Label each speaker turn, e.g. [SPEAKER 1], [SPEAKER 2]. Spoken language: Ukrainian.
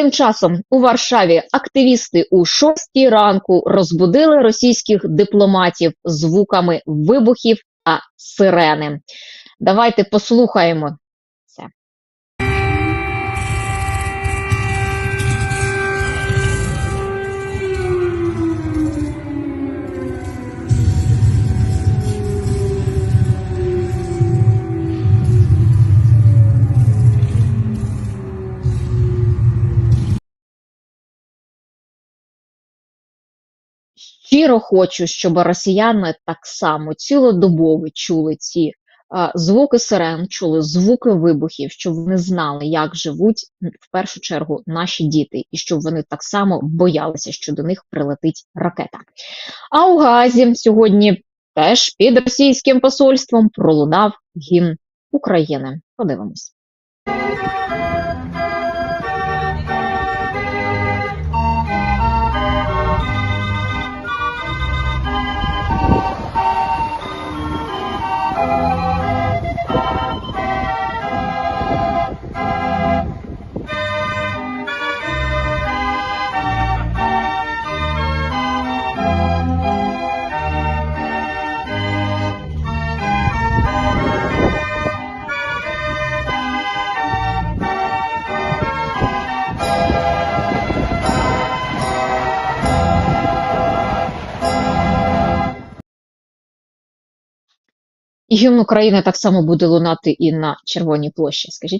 [SPEAKER 1] тим часом у Варшаві активісти у шостій ранку розбудили російських дипломатів звуками вибухів та сирени. Давайте послухаємо Щиро хочу, щоб росіяни так само цілодобово чули ці а, звуки сирен, чули звуки вибухів, щоб вони знали, як живуть в першу чергу наші діти, і щоб вони так само боялися, що до них прилетить ракета. А у Газі сьогодні теж під російським посольством пролунав гімн України. Подивимось. І гімн України так само буде лунати і на Червоній площі. Скажіть.